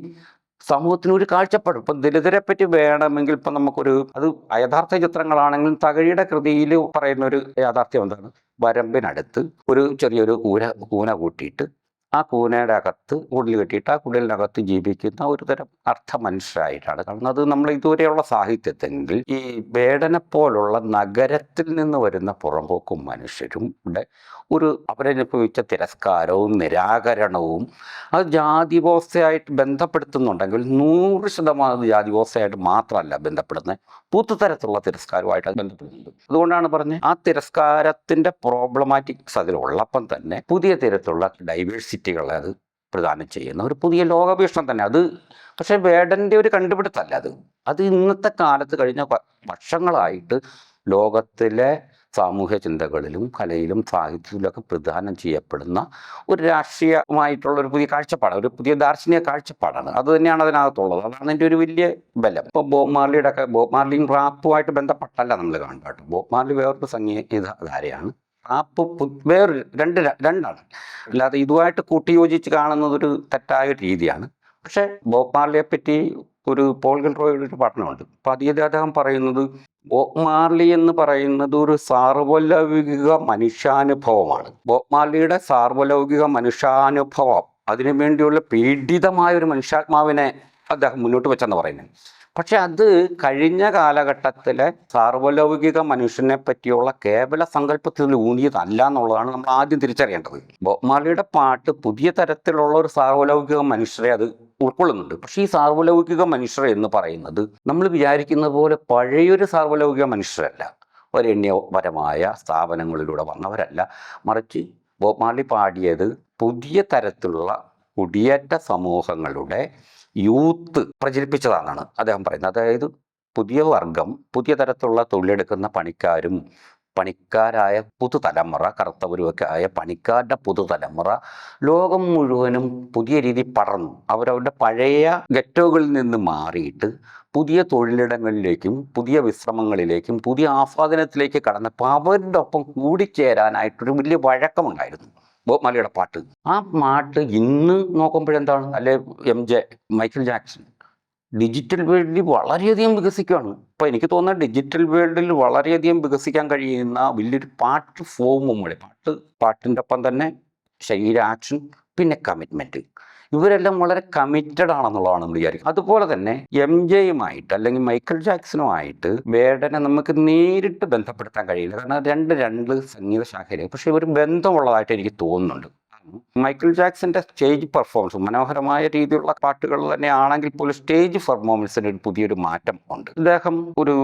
സമൂഹത്തിന് ഒരു കാഴ്ചപ്പാട്? ഇപ്പം ദലിതരെ പറ്റി വേണമെങ്കിൽ ഇപ്പം നമുക്കൊരു അത് യഥാർത്ഥ ചിത്രങ്ങളാണെങ്കിലും തകഴിയുടെ കൃതിയിൽ പറയുന്ന ഒരു യാഥാർത്ഥ്യം എന്താണ്? വരമ്പിനടുത്ത് ഒരു ചെറിയൊരു കൂന കൂന കൂട്ടിയിട്ട് ആ കൂനയുടെ അകത്ത് കുടിൽ കെട്ടിയിട്ട് ആ കുടലിനകത്ത് ജീവിക്കുന്ന ഒരു തരം അർത്ഥ മനുഷ്യരായിട്ടാണ് കാരണം അത് നമ്മൾ ഇതുവരെയുള്ള സാഹിത്യത്തെങ്കിൽ ഈ വേടനെ പോലുള്ള നഗരത്തിൽ നിന്ന് വരുന്ന പുറമ്പോക്കും മനുഷ്യരും ഇവിടെ ഒരു അവരനുഭവിച്ച തിരസ്കാരവും നിരാകരണവും അത് ജാതി വ്യവസ്ഥയായിട്ട് ബന്ധപ്പെടുത്തുന്നുണ്ടെങ്കിൽ നൂറ് ശതമാനം അത് ജാതി വ്യവസ്ഥയായിട്ട് മാത്രമല്ല ബന്ധപ്പെടുന്നത്. പൂത്തുതരത്തിലുള്ള തരത്തിലുള്ള തിരസ്കാരവുമായിട്ട് ബന്ധപ്പെടുന്നുണ്ട് അതുകൊണ്ടാണ് പറഞ്ഞത് ആ തിരസ്കാരത്തിന്റെ പ്രോബ്ലമാറ്റിക്സ് അതിലുള്ളപ്പം തന്നെ പുതിയ തരത്തിലുള്ള ഡൈവേഴ്സിറ്റികളെ അത് പ്രദാനം ചെയ്യുന്ന ഒരു പുതിയ ലോകവീക്ഷണം തന്നെ. അത് പക്ഷെ വേടന്റെ ഒരു കണ്ടുപിടുത്തമല്ല അത്? അത് ഇന്നത്തെ കാലത്ത് കഴിഞ്ഞ വർഷങ്ങളായിട്ട് ലോകത്തിലെ സാമൂഹ്യ ചിന്തകളിലും കലയിലും സാഹിത്യത്തിലൊക്കെ പ്രദാനം ചെയ്യപ്പെടുന്ന ഒരു രാഷ്ട്രീയമായിട്ടുള്ള ഒരു പുതിയ കാഴ്ചപ്പാടാണ്. ഒരു പുതിയ ദാർശനിക കാഴ്ചപ്പാടാണ്. അത് തന്നെയാണ് അതിനകത്തുള്ളത്. അതാണ് എന്റെ ഒരു വലിയ ബലം. ഇപ്പോൾ ബോബ് മാർലിയുടെ ഒക്കെ ബോബ് മാർലിയും റാപ്പുമായിട്ട് ബന്ധപ്പെട്ടല്ല നമ്മൾ കാണുക കേട്ടോ. ബോബ് മാർലി വേറൊരു സംഗീതധാരയാണ്. റാപ്പ് പു- വേറൊരു രണ്ട് രണ്ടാണ്. അല്ലാതെ ഇതുമായിട്ട് കൂട്ടിയോജിച്ച് കാണുന്നത് ഒരു തെറ്റായ രീതിയാണ്. പക്ഷെ ബോബ് മാർലിയെ പറ്റി ഒരു പോൾ ഗിൽറോയുടെ ഒരു പഠനമുണ്ട്. അപ്പോൾ അതിൽ അദ്ദേഹം പറയുന്നത് ബോബ് മാർലി എന്ന് പറയുന്നത് ഒരു സാർവലൗകിക മനുഷ്യാനുഭവമാണ്. ബോബ് മാർലിയുടെ സാർവലൗകിക മനുഷ്യാനുഭവം അതിനു വേണ്ടിയുള്ള പീഡിതമായ ഒരു മനുഷ്യാത്മാവിനെ അദ്ദേഹം മുന്നോട്ട് വെച്ചെന്ന് പറയുന്നത്. പക്ഷെ അത് കഴിഞ്ഞ കാലഘട്ടത്തിലെ സാർവലൗകിക മനുഷ്യനെ പറ്റിയുള്ള കേവല സങ്കല്പത്തിൽ ഊന്നിയതല്ല എന്നുള്ളതാണ് നമ്മൾ ആദ്യം തിരിച്ചറിയേണ്ടത്. ബോബ്മാലിയുടെ പാട്ട് പുതിയ തരത്തിലുള്ള ഒരു സാർവലൗകിക മനുഷ്യരെ അത് ഉൾക്കൊള്ളുന്നുണ്ട്. പക്ഷേ ഈ സാർവലൗകിക മനുഷ്യർ എന്ന് പറയുന്നത് നമ്മൾ വിചാരിക്കുന്ന പോലെ പഴയൊരു സാർവലൗകിക മനുഷ്യരല്ല. ഒരെണ്യപരമായ സ്ഥാപനങ്ങളിലൂടെ വന്നവരല്ല. മറിച്ച് ബോബ് മാർലി പാടിയത് പുതിയ തരത്തിലുള്ള കുടിയേറ്റ സമൂഹങ്ങളുടെ യൂത്ത് പ്രചരിപ്പിച്ചതാണെന്നാണ് അദ്ദേഹം പറയുന്നത്. അതായത് പുതിയ വർഗം പുതിയ തരത്തിലുള്ള തൊഴിലെടുക്കുന്ന പണിക്കാരും പണിക്കാരായ പുതുതലമുറ കറുത്തവരുമൊക്കെ ആയ പണിക്കാരുടെ പുതുതലമുറ ലോകം മുഴുവനും പുതിയ രീതി പടർന്നു. അവരവരുടെ പഴയ ഗെറ്റോകളിൽ നിന്ന് മാറിയിട്ട് പുതിയ തൊഴിലിടങ്ങളിലേക്കും പുതിയ വിശ്രമങ്ങളിലേക്കും പുതിയ ആസ്വാദനത്തിലേക്ക് കടന്നപ്പോൾ അവരുടെ ഒപ്പം കൂടിച്ചേരാനായിട്ടൊരു വലിയ വഴക്കമുണ്ടായിരുന്നു. ബോബ് മാലിയുടെ പാട്ട്. ആ പാട്ട് ഇന്ന് നോക്കുമ്പോഴെന്താണ്? അല്ലെ M J Michael Jackson digital വേൾഡിൽ വളരെയധികം വികസിക്കുകയാണ്. ഇപ്പൊ എനിക്ക് തോന്നുന്നത് ഡിജിറ്റൽ വേൾഡിൽ വളരെയധികം വികസിക്കാൻ കഴിയുന്ന വലിയൊരു പാട്ട് ഫോമും കൂടെ. പാട്ട് പാട്ടിന്റെ ഒപ്പം തന്നെ ശരീര ആക്ഷൻ പിന്നെ കമ്മിറ്റ്മെന്റ് ഇവരെല്ലാം വളരെ കമ്മിറ്റഡ് ആണെന്നുള്ളതാണ് നമ്മൾ വിചാരിക്കുന്നത്. അതുപോലെ തന്നെ എം ജെയുമായിട്ട് അല്ലെങ്കിൽ മൈക്കിൾ ജാക്സണുമായിട്ട് വേടനെ നമുക്ക് നേരിട്ട് ബന്ധപ്പെടുത്താൻ കഴിയില്ല. കാരണം രണ്ട് രണ്ട് സംഗീത ശാഖയിലേക്ക് പക്ഷെ ഒരു ബന്ധമുള്ളതായിട്ട് എനിക്ക് തോന്നുന്നുണ്ട്. മൈക്കിൾ ജാക്സന്റെ സ്റ്റേജ് പെർഫോമൻസ് മനോഹരമായ രീതിയിലുള്ള പാട്ടുകൾ തന്നെ ആണെങ്കിൽ പോലും സ്റ്റേജ് പെർഫോമൻസിന് പുതിയൊരു മാറ്റം ഉണ്ട്. ഇദ്ദേഹം ഒരു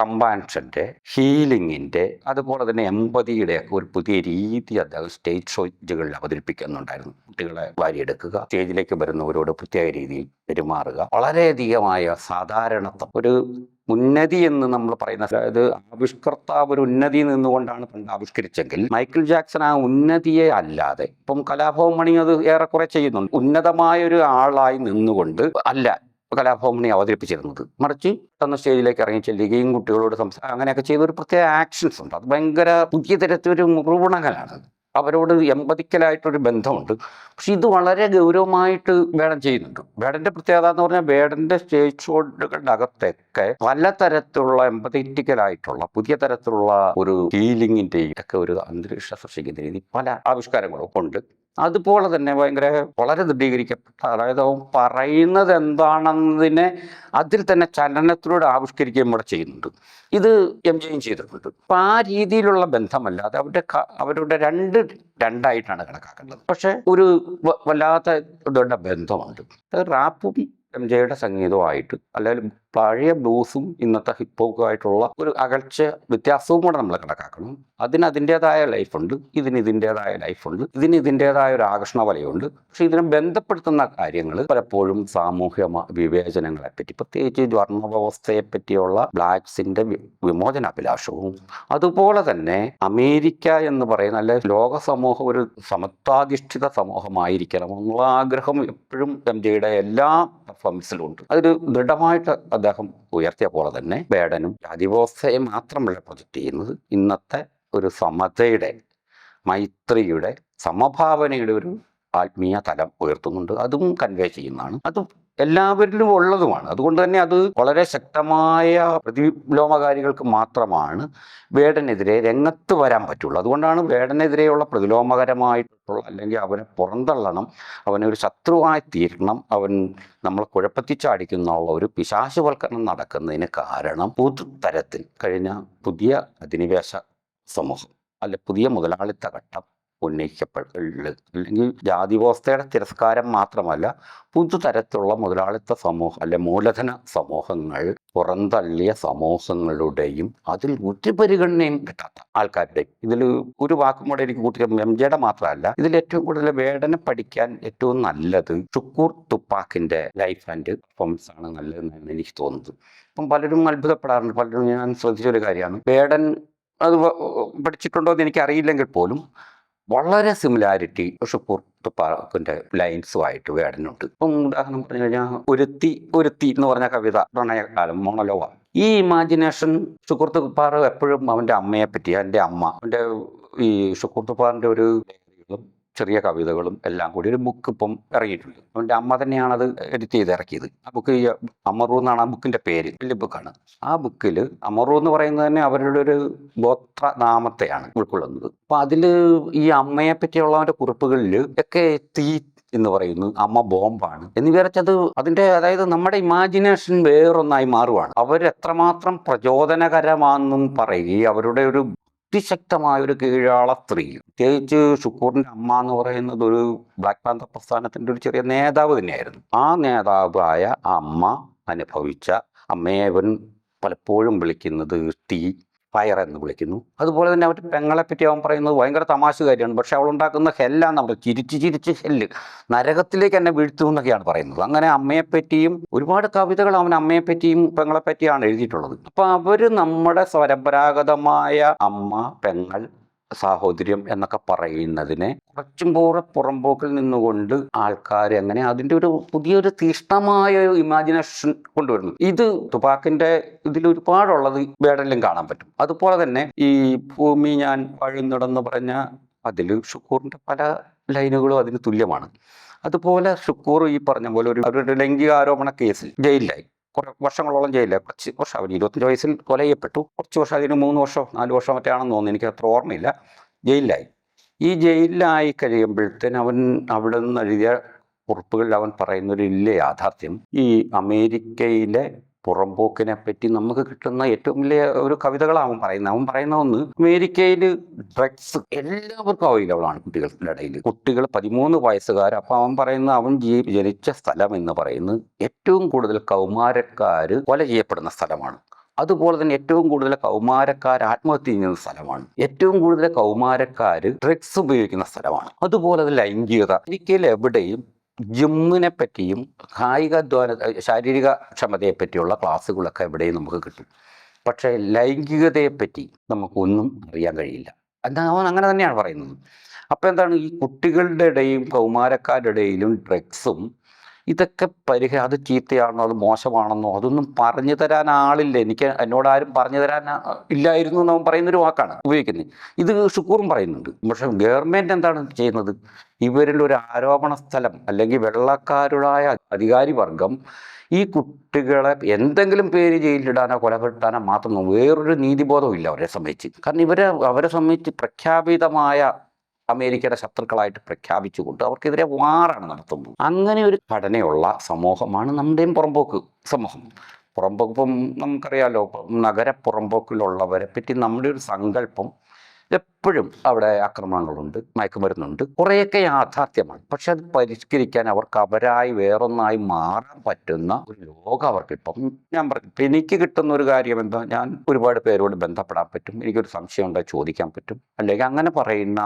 കമ്പാൻഷന്റെ ഹീലിങ്ങിന്റെ അതുപോലെ തന്നെ എമ്പതിയുടെ ഒക്കെ ഒരു പുതിയ രീതി അദ്ദേഹം സ്റ്റേജ് ഷോജുകളിൽ അവതരിപ്പിക്കുന്നുണ്ടായിരുന്നു. കുട്ടികളെ വാരിയെടുക്കുക സ്റ്റേജിലേക്ക് വരുന്നവരോട് പ്രത്യേക രീതിയിൽ പെരുമാറുക. വളരെയധികമായ സാധാരണത്വം. ഒരു ഉന്നതി എന്ന് നമ്മൾ പറയുന്ന അതായത് ആവിഷ്കർത്താവ് ഒരു ഉന്നതി നിന്നുകൊണ്ടാണ് പണ്ട് ആവിഷ്കരിച്ചെങ്കിൽ മൈക്കിൾ ജാക്സൺ ആ ഉന്നതിയെ അല്ലാതെ ഇപ്പം കലാഭവൻ മണി അത് ഏറെക്കുറെ ചെയ്യുന്നുണ്ട്. ഉന്നതമായ ഒരു ആളായി നിന്നുകൊണ്ട് അല്ല കലാഭവൻ മണി അവതരിപ്പിച്ചിരുന്നത്. മറിച്ച് തന്ന സ്റ്റേജിലേക്ക് ഇറങ്ങി ചെല്ലുകയും കുട്ടികളോട് സംസാ അങ്ങനെയൊക്കെ ചെയ്ത ഒരു പ്രത്യേക ആക്ഷൻസ് ഉണ്ട്. അത് ഭയങ്കര പുതിയ തരത്തിലൊരു മുറിവുണങ്ങലാണ് അവരോട് എമ്പതിക്കലായിട്ടൊരു ബന്ധമുണ്ട്. പക്ഷെ ഇത് വളരെ ഗൗരവമായിട്ട് വേടൻ ചെയ്യുന്നുണ്ട്. വേടന്റെ പ്രത്യേകത എന്ന് പറഞ്ഞാൽ വേടന്റെ സ്റ്റേജ് ഷോകളുടെ അകത്തൊക്കെ പല തരത്തിലുള്ള എമ്പതിറ്റിക്കലായിട്ടുള്ള പുതിയ തരത്തിലുള്ള ഒരു ഹീലിങ്ങിന്റെയും ഒക്കെ ഒരു അന്തരീക്ഷം സൃഷ്ടിക്കുന്ന രീതി പല ആവിഷ്കാരങ്ങളും ഉണ്ട്. അതുപോലെ തന്നെ ഭയങ്കര വളരെ ദൃഢീകരിക്കപ്പെട്ട അതായത് അവൻ പറയുന്നത് എന്താണെന്നതിനെ അതിൽ തന്നെ ചലനത്തിലൂടെ ആവിഷ്കരിക്കുകയും കൂടെ ചെയ്യുന്നുണ്ട്. ഇത് എം ജെയും ചെയ്തിട്ടുണ്ട്. അപ്പം ആ രീതിയിലുള്ള ബന്ധമല്ലാതെ അവരുടെ ക- അവരുടെ രണ്ട് രണ്ടായിട്ടാണ് കണക്കാക്കേണ്ടത്. പക്ഷേ ഒരു വല്ലാത്ത ഇതുകൊണ്ട് ബന്ധമുണ്ട് അത് റാപ്പും എം ജെയുടെ സംഗീതവുമായിട്ട് അല്ലെങ്കിൽ പഴയ ബ്ലൂസും ഇന്നത്തെ ഹിപ്പ് ആയിട്ടുള്ള ഒരു അകൽച്ച വ്യത്യാസവും കൂടെ നമ്മൾ കണക്കാക്കണം. അതിന് അതിന്റെതായ ലൈഫുണ്ട് ഇതിന് ഇതിന്റെതായ ലൈഫുണ്ട് ഇതിന് ഇതിന്റെതായ ഒരു ആകർഷണ വലയുണ്ട്. പക്ഷെ ഇതിനെ ബന്ധപ്പെടുത്തുന്ന കാര്യങ്ങൾ പലപ്പോഴും സാമൂഹ്യ മ- വിവേചനങ്ങളെ പറ്റി പ്രത്യേകിച്ച് പറ്റിയുള്ള ബ്ലാക്സിന്റെ വിമോചനാഭിലാഷവും അതുപോലെ തന്നെ അമേരിക്ക എന്ന് പറയുന്ന അല്ലെ ലോക സമൂഹം ഒരു സമത്വാധിഷ്ഠിത സമൂഹമായിരിക്കണം എന്നുള്ള ആഗ്രഹം എപ്പോഴും എം ജെയുടെ എല്ലാ പെർഫോമൻസിലും ഉണ്ട് അതൊരു ദൃഢമായിട്ട് അദ്ദേഹം ഉയർത്തിയ പോലെ തന്നെ ബേഡനും രാജ്യവ്യവസ്ഥയെ മാത്രമല്ല പ്രൊജക്റ്റ് ചെയ്യുന്നത്. ഇന്നത്തെ ഒരു സമതയുടെ മൈത്രിയുടെ സമഭാവനയുടെ ഒരു ആത്മീയ തലം ഉയർത്തുന്നുണ്ട്. അതും കൺവേ ചെയ്യുന്നതാണ്. അതും എല്ലാവരിലും ഉള്ളതുമാണ്. അതുകൊണ്ട് തന്നെ അത് വളരെ ശക്തമായ പ്രതിലോമകാരികൾക്ക് മാത്രമാണ് വേടനെതിരെ രംഗത്ത് വരാൻ പറ്റുള്ളൂ. അതുകൊണ്ടാണ് വേടനെതിരെയുള്ള പ്രതിലോമകരമായിട്ടുള്ള അല്ലെങ്കിൽ അവനെ പുറന്തള്ളണം അവനെ ഒരു ശത്രുവായി തീരണം അവൻ നമ്മളെ കുഴപ്പത്തിൽ ചാടിക്കുന്നുള്ള ഒരു പിശാശുവൽക്കരണം നടക്കുന്നതിന് കാരണം പുതുതരത്തിൽ കഴിഞ്ഞ പുതിയ അധിനിവേശ സമൂഹം അല്ലെ പുതിയ മുതലാളിത്ത ഘട്ടം ഉന്നയിക്കപ്പെടുക അല്ലെങ്കിൽ ജാതിവ്യവസ്ഥയുടെ തിരസ്കാരം മാത്രമല്ല പുതുതരത്തിലുള്ള മുതലാളിത്ത സമൂഹം അല്ലെ മൂലധന സമൂഹങ്ങൾ പുറന്തള്ളിയ സമൂഹങ്ങളുടെയും അതിൽ ഒരു പരിഗണനയും കിട്ടാത്ത ആൾക്കാരുടെയും. ഇതിൽ ഒരു വാക്കും കൂടെ എനിക്ക് കൂട്ടി എം ജെയുടെ മാത്രമല്ല ഇതിൽ ഏറ്റവും കൂടുതൽ വേടനെ പഠിക്കാൻ ഏറ്റവും നല്ലത് ഷുക്കൂർ തുപ്പാക്കിന്റെ ലൈഫ് ആൻഡ് പെർഫോമൻസ് ആണ് നല്ലതെന്നാണ് എനിക്ക് തോന്നുന്നത്. അപ്പം പലരും അത്ഭുതപ്പെടാറുണ്ട്. പലരും ഞാൻ ശ്രദ്ധിച്ച ഒരു കാര്യമാണ്. വേടൻ അത് പഠിച്ചിട്ടുണ്ടോ എന്ന് എനിക്കറിയില്ലെങ്കിൽ പോലും വളരെ സിമിലാരിറ്റി ഷുക്കൂർ തുപ്പാക്കിന്റെ ലൈൻസുമായിട്ട് വേടനുണ്ട്. ഇപ്പം ഉദാഹരണം പറഞ്ഞു കഴിഞ്ഞാൽ ഒരുത്തി ഒരുത്തി എന്ന് പറഞ്ഞ കവിത പ്രണയകാലം മോണലോവ ഈ ഇമാജിനേഷൻ ഷുക്കൂർ എപ്പോഴും അവന്റെ അമ്മയെ പറ്റി അമ്മ അവന്റെ ഈ ഷുക്കൂർ ഒരു ചെറിയ കവിതകളും എല്ലാം കൂടി ഒരു ബുക്ക് ഇപ്പം ഇറങ്ങിയിട്ടുണ്ട്. അവന്റെ അമ്മ തന്നെയാണ് അത് എഡിറ്റ് ചെയ്ത് ഇറക്കിയത്. ആ ബുക്ക് അമറു എന്നാണ് ആ ബുക്കിന്റെ പേര് വലിയ ബുക്കാണ് ആ ബുക്കിൽ അമറു എന്ന് പറയുന്നത് തന്നെ അവരുടെ ഒരു ഗോത്ര നാമത്തെയാണ് ഉൾക്കൊള്ളുന്നത്. അപ്പൊ അതിൽ ഈ അമ്മയെ പറ്റിയുള്ളവന്റെ കുറിപ്പുകളിൽ ഒക്കെ തീ എന്ന് പറയുന്നു അമ്മ ബോംബാണ്. എന്ന് വിചാരിച്ചത് അതിന്റെ അതായത് നമ്മുടെ ഇമാജിനേഷൻ വേറൊന്നായി മാറുവാണ്. അവരെത്രമാത്രം പ്രചോദനകരമാണെന്നും പറയുകയും അവരുടെ ഒരു അതിശക്തമായ ഒരു കീഴാള സ്ത്രീ പ്രത്യേകിച്ച് ഷുക്കൂറിന്റെ അമ്മ എന്ന് പറയുന്നത് ഒരു ബ്ലാക്ക് പാന്തർ പ്രസ്ഥാനത്തിന്റെ ഒരു ചെറിയ നേതാവ് തന്നെയായിരുന്നു. ആ നേതാവായ അമ്മ അനുഭവിച്ച അമ്മയെ ഇവൻ പലപ്പോഴും വിളിക്കുന്നത് ടീ ഫയർ എന്ന് വിളിക്കുന്നു. അതുപോലെ തന്നെ അവർ പെങ്ങളെ പറ്റി അവൻ പറയുന്നത് ഭയങ്കര തമാശ കാര്യമാണ് പക്ഷെ അവൾ ഉണ്ടാക്കുന്ന ഹെല്ലാണ് നമ്മൾ ചിരിച്ച് ചിരിച്ച് ഹെല്ല് നരകത്തിലേക്ക് എന്നെ വീഴ്ത്തു എന്നൊക്കെയാണ് പറയുന്നത്. അങ്ങനെ അമ്മയെപ്പറ്റിയും ഒരുപാട് കവിതകൾ അവൻ അമ്മയെപ്പറ്റിയും പെങ്ങളെപ്പറ്റിയാണ് എഴുതിയിട്ടുള്ളത്. അപ്പം അവർ നമ്മുടെ പരമ്പരാഗതമായ അമ്മ പെങ്ങൾ സാഹോദര്യം എന്നൊക്കെ പറയുന്നതിനെ കുറച്ചും കൂടെ പുറമ്പോക്കിൽ നിന്നുകൊണ്ട് ആൾക്കാർ അങ്ങനെ അതിന്റെ ഒരു പുതിയൊരു തീഷ്ണമായ ഇമാജിനേഷൻ കൊണ്ടുവരുന്നു. ഇത് തുപാക്കിന്റെ ഇതിൽ ഒരുപാടുള്ളത് വേടെല്ലാം കാണാൻ പറ്റും. അതുപോലെ തന്നെ ഈ ഭൂമി ഞാൻ വഴുന്നിടന്ന് പറഞ്ഞ അതിൽ ഷുക്കൂറിന്റെ പല ലൈനുകളും അതിന് തുല്യമാണ്. അതുപോലെ ഷുക്കൂർ ഈ പറഞ്ഞ പോലെ ഒരു അവരുടെ ലൈംഗിക ആരോപണ കേസിൽ ജയിലിലായി. കുറെ വർഷങ്ങളോളം ജയിലില്ല കുറച്ച് വർഷം അവർ ഇരുപത്തഞ്ച് വയസ്സിൽ കൊല ചെയ്യപ്പെട്ടു കുറച്ച് വർഷം അതിന് മൂന്ന് വർഷം നാല് വർഷം മറ്റാണെന്ന് തോന്നുന്നു. എനിക്ക് അത്ര ഓർമ്മയില്ല. ജയിലിലായി. ഈ ജയിലിലായി കഴിയുമ്പോഴത്തേന് അവൻ അവിടെ നിന്ന് എഴുതിയ കുറിപ്പുകളിൽ അവൻ പറയുന്നൊരു ഇല്ല യാഥാർത്ഥ്യം. ഈ അമേരിക്കയിലെ പുറമ്പോക്കിനെ പറ്റി നമുക്ക് കിട്ടുന്ന ഏറ്റവും വലിയ ഒരു കവിതകളാണ് അവൻ പറയുന്നത്. അവൻ പറയുന്ന ഒന്ന് അമേരിക്കയിൽ ഡ്രഗ്സ് എല്ലാവർക്കും അവൈലബിൾ ആണ് കുട്ടികളുടെ ഇടയിൽ കുട്ടികൾ പതിമൂന്ന് വയസ്സുകാർ അപ്പം അവൻ പറയുന്ന അവൻ ജീ ജനിച്ച സ്ഥലം എന്ന് പറയുന്നത് ഏറ്റവും കൂടുതൽ കൗമാരക്കാർ കൊല ചെയ്യപ്പെടുന്ന സ്ഥലമാണ്. അതുപോലെ തന്നെ ഏറ്റവും കൂടുതൽ കൗമാരക്കാർ ആത്മഹത്യ ചെയ്യുന്ന സ്ഥലമാണ്. ഏറ്റവും കൂടുതൽ കൗമാരക്കാർ ഡ്രഗ്സ് ഉപയോഗിക്കുന്ന സ്ഥലമാണ്. അതുപോലെ ലൈംഗികത. അമേരിക്കയിൽ എവിടെയും ജിമ്മിനെ പറ്റിയും കായികാധ്വാന ശാരീരിക ക്ഷമതയെ പറ്റിയുള്ള ക്ലാസ്സുകളൊക്കെ എവിടെയും നമുക്ക് കിട്ടും. പക്ഷേ ലൈംഗികതയെപ്പറ്റി നമുക്കൊന്നും അറിയാൻ കഴിയില്ല. അവൻ അങ്ങനെ തന്നെയാണ് പറയുന്നത്. അപ്പോൾ എന്താണ് ഈ കുട്ടികളുടെ ഇടയും കൗമാരക്കാരുടെ ഇടയിലും ഡ്രഗ്സും ഇതൊക്കെ പരിഹ അത് ചീത്തയാണോ അത് മോശമാണെന്നോ അതൊന്നും പറഞ്ഞു തരാൻ ആളില്ല. എനിക്ക് എന്നോട് ആരും പറഞ്ഞു തരാൻ ഇല്ലായിരുന്നു എന്ന് പറയുന്നൊരു വാക്കാണ് ഉപയോഗിക്കുന്നത്. ഇത് ഷുക്കൂറും പറയുന്നുണ്ട്. പക്ഷെ ഗവൺമെന്റ് എന്താണ് ചെയ്യുന്നത്? ഇവരിൽ ഒരു ആരോപണ സ്ഥലം അല്ലെങ്കിൽ വെള്ളക്കാരുടായ അധികാരി വർഗം ഈ കുട്ടികളെ എന്തെങ്കിലും പേര് ജയിലിലിടാനോ കൊലപ്പെടുത്താനോ മാത്രം. വേറൊരു നീതിബോധവും ഇല്ല അവരെ സംബന്ധിച്ച്. കാരണം ഇവരെ അവരെ സംബന്ധിച്ച് പ്രഖ്യാപിതമായ അമേരിക്കയുടെ ശത്രുക്കളായിട്ട് പ്രഖ്യാപിച്ചുകൊണ്ട് അവർക്കെതിരെ വാറാണ് നടത്തുന്നത്. അങ്ങനെ ഒരു ഘടനയുള്ള സമൂഹമാണ് നമ്മുടെയും പുറമ്പോക്ക് സമൂഹം. പുറമ്പോക്ക് ഇപ്പം നമുക്കറിയാലോ നഗര പുറമ്പോക്കിലുള്ളവരെ പറ്റി നമ്മുടെ ഒരു സങ്കല്പം എപ്പോഴും അവിടെ ആക്രമണങ്ങളുണ്ട് മയക്കുമരുന്നുണ്ട്. കുറേയൊക്കെ യാഥാർത്ഥ്യമാണ്. പക്ഷെ അത് പരിഷ്കരിക്കാൻ അവർക്ക് അവരായി വേറൊന്നായി മാറാൻ പറ്റുന്ന ഒരു ലോകം അവർക്ക് ഇപ്പം ഞാൻ പറഞ്ഞു. എനിക്ക് കിട്ടുന്ന ഒരു കാര്യം എന്താ? ഞാൻ ഒരുപാട് പേരോട് ബന്ധപ്പെടാൻ പറ്റും. എനിക്കൊരു സംശയം ഉണ്ടെങ്കിൽ ചോദിക്കാൻ പറ്റും. അല്ലെങ്കിൽ അങ്ങനെ പറയുന്ന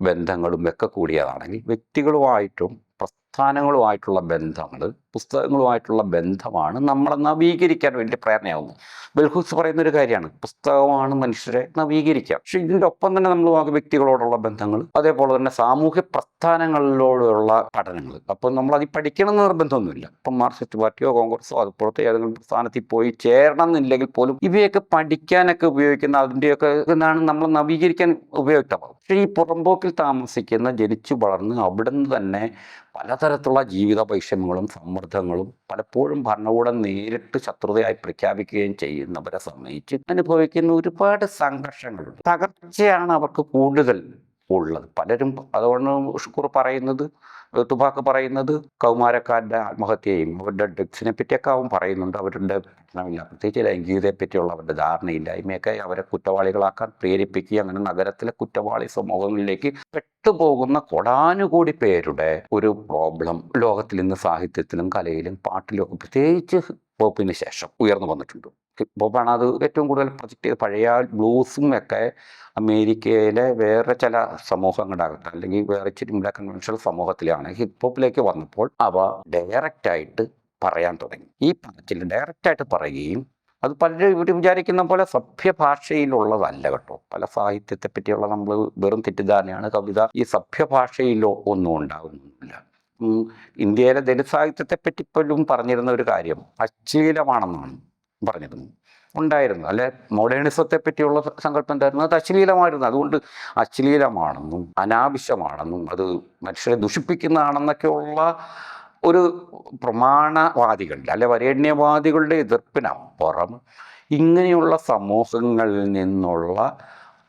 ബന്ധങ്ങളും ഒക്കെ കൂടിയതാണെങ്കിൽ വ്യക്തികളുമായിട്ടും പ്രസ്ഥാനങ്ങളുമായിട്ടുള്ള ബന്ധങ്ങൾ പുസ്തകങ്ങളുമായിട്ടുള്ള ബന്ധമാണ് നമ്മളെ നവീകരിക്കാൻ വേണ്ടി പ്രേരണയാവുന്നത്. ബൽഹൂസ് പറയുന്ന ഒരു കാര്യമാണ് പുസ്തകമാണ് മനുഷ്യരെ നവീകരിക്കുക. പക്ഷെ ഇതിന്റെ ഒപ്പം തന്നെ നമ്മൾ വ്യക്തികളോടുള്ള ബന്ധങ്ങൾ അതേപോലെ തന്നെ സാമൂഹ്യ പ്രസ്ഥാനങ്ങളിലോടുള്ള പഠനങ്ങൾ. അപ്പം നമ്മൾ അത് പഠിക്കണം എന്ന് നിർബന്ധമൊന്നുമില്ല. ഇപ്പം മാർക്സിസ്റ്റ് പാർട്ടിയോ കോൺഗ്രസോ അതുപോലത്തെ ഏതെങ്കിലും പ്രസ്ഥാനത്തിൽ പോയി ചേരണം എന്നില്ലെങ്കിൽ പോലും ഇവയൊക്കെ പഠിക്കാനൊക്കെ ഉപയോഗിക്കുന്ന അതിന്റെയൊക്കെ എന്താണ് നമ്മൾ നവീകരിക്കാൻ ഉപയുക്തമാകും പക്ഷേ ഈ പുറമ്പോക്കിൽ താമസിക്കുന്ന ജനിച്ചു വളർന്ന് അവിടെ നിന്ന് തന്നെ പലതരത്തിലുള്ള ജീവിത വൈഷമ്യങ്ങളും സമ്മർദ്ദങ്ങളും പലപ്പോഴും ഭരണകൂടം നേരിട്ട് ശത്രുതയായി പ്രഖ്യാപിക്കുകയും ചെയ്യുന്നവരെ സംബന്ധിച്ച് അനുഭവിക്കുന്ന ഒരുപാട് സംഘർഷങ്ങളുണ്ട്. തകർച്ചയാണ് അവർക്ക് കൂടുതൽ ഉള്ളത്. പലരും അതുകൊണ്ട് ഷുക്കൂർ പറയുന്നത് തുബാക്ക് പറയുന്നത് കൗമാരക്കാരുടെ ആത്മഹത്യയും അവരുടെ ഡ്രഗ്സിനെ പറ്റിയൊക്കെ അവൻ പറയുന്നുണ്ട്. അവരുടെ പ്രശ്നമില്ല. പ്രത്യേകിച്ച് ലൈംഗികതയെ പറ്റിയുള്ള അവരുടെ ധാരണയില്ലായ്മയൊക്കെ അവരെ കുറ്റവാളികളാക്കാൻ പ്രേരിപ്പിക്കുക അങ്ങനെ നഗരത്തിലെ കുറ്റവാളി സമൂഹങ്ങളിലേക്ക് പെട്ടുപോകുന്ന കൊടാനുകൂടി പേരുടെ ഒരു പ്രോബ്ലം ലോകത്തിൽ ഇന്ന് സാഹിത്യത്തിലും കലയിലും പാട്ടിലും ഒക്കെ പ്രത്യേകിച്ച് പോപ്പിന് ശേഷം ഉയർന്നു വന്നിട്ടുണ്ട്. പോപ്പാണ് അത് ഏറ്റവും കൂടുതൽ പ്രൊജക്റ്റ് ചെയ്ത് പഴയ ബ്ലൂസും ഒക്കെ അമേരിക്കയിലെ വേറെ ചില സമൂഹങ്ങളാകട്ടെ അല്ലെങ്കിൽ വേറെ ചില കൺവെൻഷണൽ സമൂഹത്തിലാണ് ഹിപ്പ് ഹോപ്പിലേക്ക് വന്നപ്പോൾ അവ ഡയറക്റ്റായിട്ട് പറയാൻ തുടങ്ങി. ഈ പറച്ചിൽ ഡയറക്റ്റായിട്ട് പറയുകയും അത് പലരും ഇവർ വിചാരിക്കുന്ന പോലെ സഭ്യഭാഷയിലുള്ളതല്ല കേട്ടോ. പല സാഹിത്യത്തെ പറ്റിയുള്ള നമ്മൾ വെറും തെറ്റിദ്ധാരണയാണ്. കവിത ഈ സഭ്യഭാഷയിലോ ഒന്നും ഉണ്ടാകുന്നില്ല ഇന്ത്യയിലെ ദലിത് സാഹിത്യത്തെ പറ്റി പോലും പറഞ്ഞിരുന്ന ഒരു കാര്യം അശ്ലീലമാണെന്നാണ് പറഞ്ഞിരുന്നത്. ഉണ്ടായിരുന്നു. അല്ലെ? മോഡേണിസത്തെ പറ്റിയുള്ള സങ്കല്പം എന്തായിരുന്നു? അത് അശ്ലീലമായിരുന്നു. അതുകൊണ്ട് അശ്ലീലമാണെന്നും അനാവശ്യമാണെന്നും അത് മനുഷ്യരെ ദുഷിപ്പിക്കുന്നതാണെന്നൊക്കെയുള്ള ഒരു പ്രമാണവാദികളുടെ അല്ലെ വരേണ്യവാദികളുടെ എതിർപ്പിനപ്പുറം ഇങ്ങനെയുള്ള സമൂഹങ്ങളിൽ നിന്നുള്ള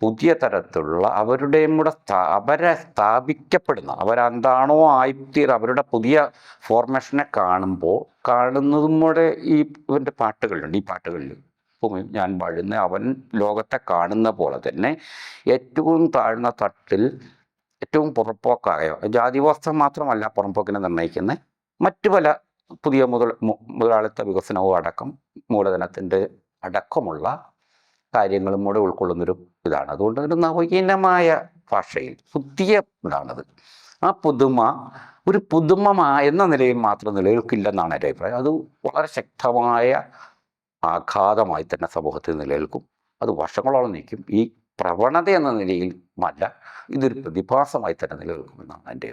പുതിയ തരത്തിലുള്ള അവരുടെയും കൂടെ അവരെ സ്ഥാപിക്കപ്പെടുന്ന അവരെന്താണോ ആയിത്തീർ അവരുടെ പുതിയ ഫോർമേഷനെ കാണുമ്പോൾ കാണുന്നതും കൂടെ ഈ ഇവന്റെ പാട്ടുകളുണ്ട്. ഈ പാട്ടുകളിൽ ഭൂമി ഞാൻ വാഴുന്ന അവൻ ലോകത്തെ കാണുന്ന പോലെ തന്നെ ഏറ്റവും താഴ്ന്ന തട്ടിൽ ഏറ്റവും പുറപ്പോക്കായോ ജാതിവാസ്തം മാത്രമല്ല പുറംപോക്കിനെ നിർണയിക്കുന്ന മറ്റു പല പുതിയ മുതൽ മുതലാളിത്ത വികസനവും അടക്കം മൂലധനത്തിന്റെ അടക്കമുള്ള കാര്യങ്ങളും കൂടെ ഉൾക്കൊള്ളുന്നൊരു ഇതാണ്. അതുകൊണ്ട് ഒരു നവീനമായ ഭാഷയിൽ പുതിയ ഇതാണത്. ആ പുതുമ ഒരു പുതുമ എന്ന നിലയിൽ മാത്രം നിലനിൽക്കില്ലെന്നാണ് എന്റെ അഭിപ്രായം. അത് വളരെ ശക്തമായ ആഘാതമായി തന്നെ സമൂഹത്തിൽ നിലനിൽക്കും. അത് വർഷങ്ങളോളം നിൽക്കും ഈ പ്രവണത എന്ന നിലയിൽ അല്ല ഇതൊരു പ്രതിഭാസമായി തന്നെ നിലനിൽക്കുമെന്നാണ് എന്റെ